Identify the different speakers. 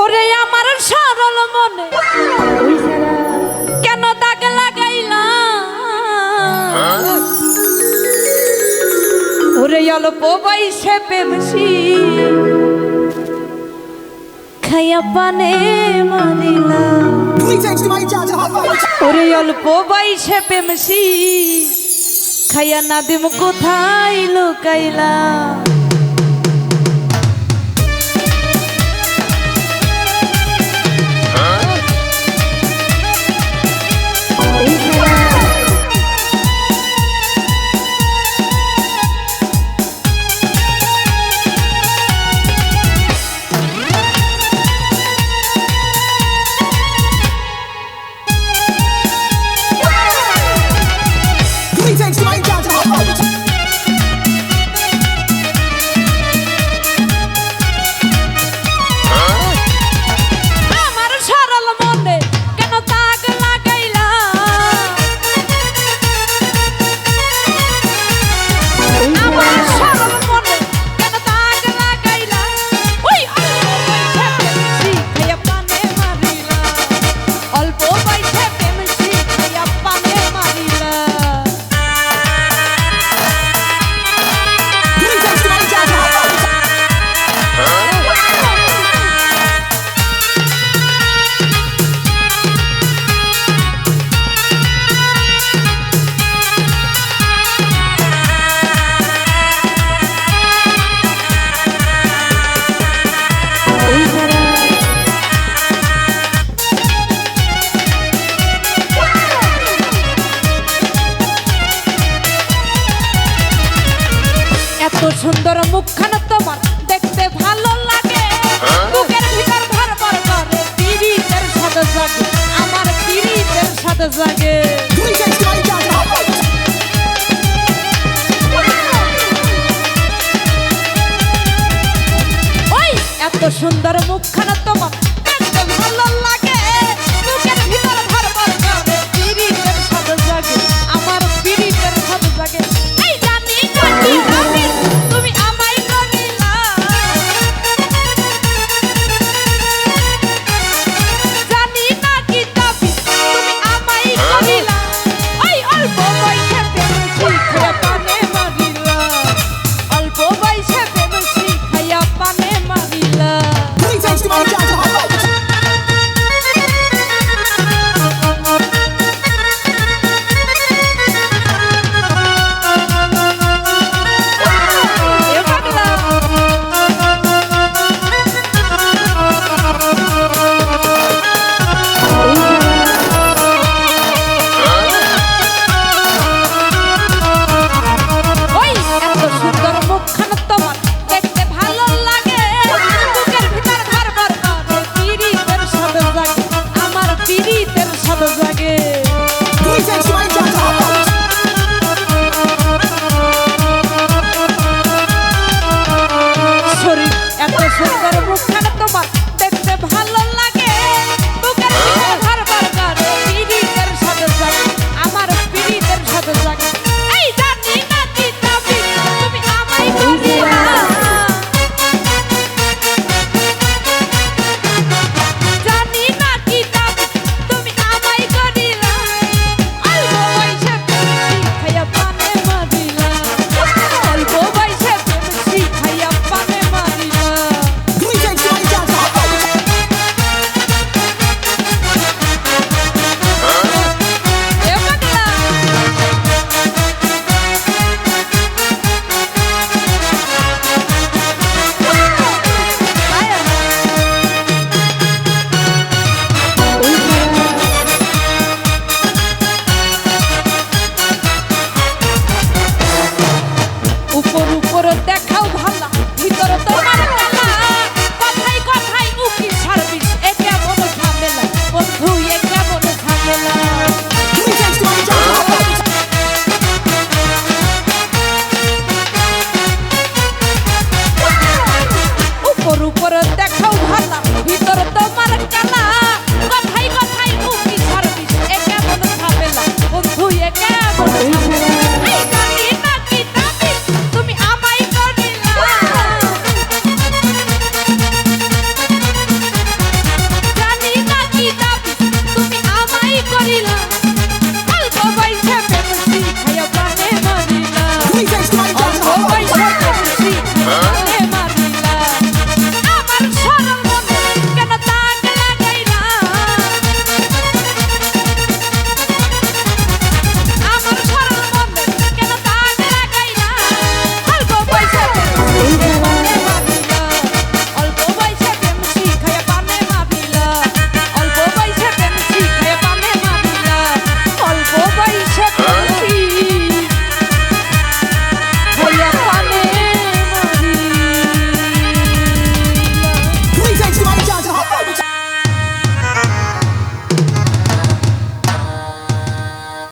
Speaker 1: ওরে আমার সরল মনে। কেন দাগ লাগাইলাম ওরে অল্প বয়সে পেমসি খাইয়া পানে মারিলাম ওরে অল্প বয়সে
Speaker 2: পেমসি খাইয়া না
Speaker 1: দিম কোথায় লোকাইলাম এত সুন্দর মুখখানা তোমার দেখতে ভালো লাগে। বুকের ভিতর ধরবার করে তিরিতের সাথে জাগে, আমার তিরিতের সাথে জাগে। এত সুন্দর মুখখানা তোমার